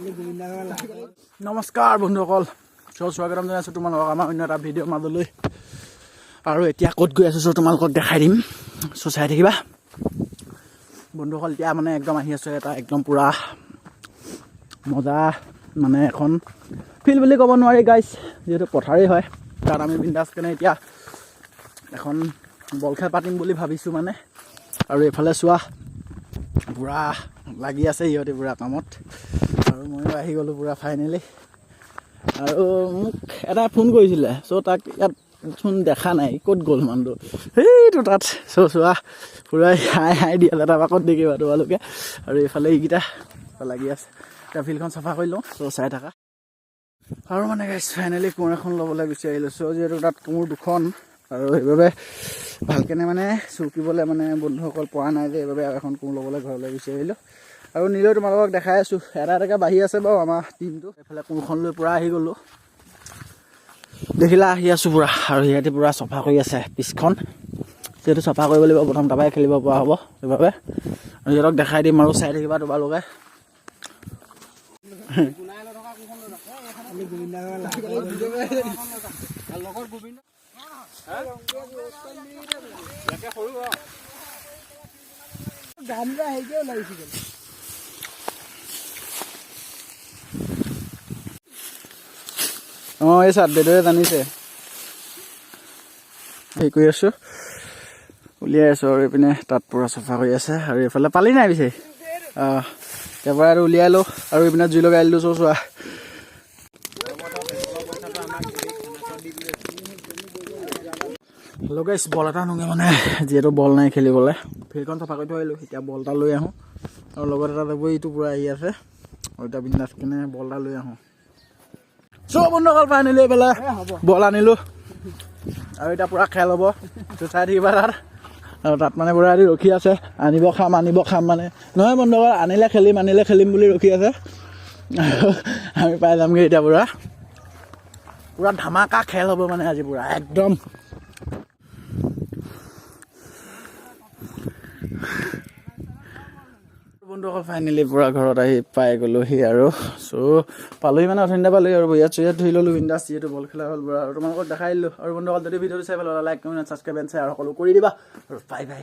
নমস্কাৰ বন্ধুসকল। চ' স্বাগতম জনাইছোঁ তোমালোকক আমাৰ অন্য এটা ভিডিঅ'ৰ মাজলৈ। আৰু এতিয়া ক'ত গৈ আছোঁ তোমালোকক দেখাই দিম। চ' চাই থাকিবা। বন্ধুসকল এতিয়া মানে একদম আহি আছোঁ এটা একদম পূৰা মজা মানে এখন ফিল্ড বুলি ক'ব নোৱাৰি গাইছ যিহেতু পথাৰেই হয় তাত আমি বিন্দাছ কেনে এতিয়া এখন বল খেল পাতিম বুলি ভাবিছোঁ মানে। আৰু এইফালে চোৱা পূৰা লাগি আছে সিহঁতে পূৰা কামত। আৰু ময়ো আহি গ'লোঁ পূৰা ফাইনেলি আৰু মোক এটা ফোন কৰিছিলে চ' তাক ইয়াত চোন দেখা নাই ক'ত গ'ল মানুহটো? সেইটো তাত চ' চোৱা পূৰা হাই হাই দিয়া এটা পাকত দেখিবা তোমালোকে? আৰু এইফালে এইকেইটা লাগি আছে। এতিয়া ফিল্ডখন চাফা কৰি লওঁ চ' চাই থাকা। আৰু মানে ফাইনেলি কোৰ এখন ল'বলৈ গুচি আহিলোঁ। চ' যিহেতু তাত কোৰ দুখন আৰু সেইবাবে ভালকেনে মানে চুকিবলৈ মানে বন্ধুসকল পৰা নাই যে সেইবাবে আৰু এখন কোৰ ল'বলৈ ঘৰলৈ গুচি আহিলোঁ আৰু নিলেও তোমালোকক দেখাই আছোঁ এটা এটাকৈ বাঢ়ি আছে বাৰু আমাৰ টিমটো এইফালে কোৰখন লৈ পূৰা আহি গ'লোঁ দেখিলা আহি আছোঁ পূৰা আৰু সিহঁতে পূৰা চফা কৰি আছে পিছখন যিহেতু চফা কৰিব লাগিব প্ৰথম তাৰপৰাই খেলিব পৰা হ'ব সেইবাবে আৰু সিহঁতক দেখাই দিম আৰু চাই থাকিবা তোমালোকে অঁ এই চাৰ্ট বেদৰে জানিছে। হেৰি কৰি আছোঁ? উলিয়াই আছোঁ আৰু এইপিনে তাত পূৰা চফা কৰি আছে আৰু এইফালে পালি নাই পিছে। অঁ তাৰ পৰা আৰু উলিয়াই লওঁ আৰু এইপিনে জুই লগাই দিলোঁ চোৱা। চোৱা লগাইছ বল এটা নোগে মানে যিহেতু বল নাই খেলিবলৈ। ফিল্ডখন চাফা কৰি থৈ আহিলোঁ এতিয়া বল এটা লৈ আহোঁ। আৰু লগত এটা যাব এইটো পূৰা আহি আছে। আৰু এতিয়া বিন্দাছ কিনে বল এটা লৈ আহোঁ। চব বন্ধুসকল ফাইনেলি এইফালে বল আনিলোঁ। আৰু এতিয়া পূৰা খেল হ'ব। চাই থাকিবা তাত। আৰু তাত মানে পূৰা এটি ৰখি আছে। আনিব খাম আনিব খাম মানে। নহয় বন্ধুসকল আনিলে খেলিম আনিলে খেলিম বুলি ৰখি আছে। আমি পাই যামগৈ এতিয়া পূৰা। পূৰা ধামাকা খেল হ'ব মানে আজি পূৰা একদম। বন্ধুসকল ফাইনেলি পূৰা ঘৰত আহি পাই গ'লোহি আৰু। চ' পালোহি মানে অথনিতে পালোহি আৰু ইয়াত চুয়াত ধৰি ল'লোঁ বিন্দাছ যিহেতু বল খেলা হ'ল পূৰা আৰু তোমালোকক দেখাই দিলোঁ। আৰু বন্ধুসকল যদি ভিডিঅ'টো চাই ভাল like comment subscribe and share সকলো কৰি দিবা। আৰু বাই বাই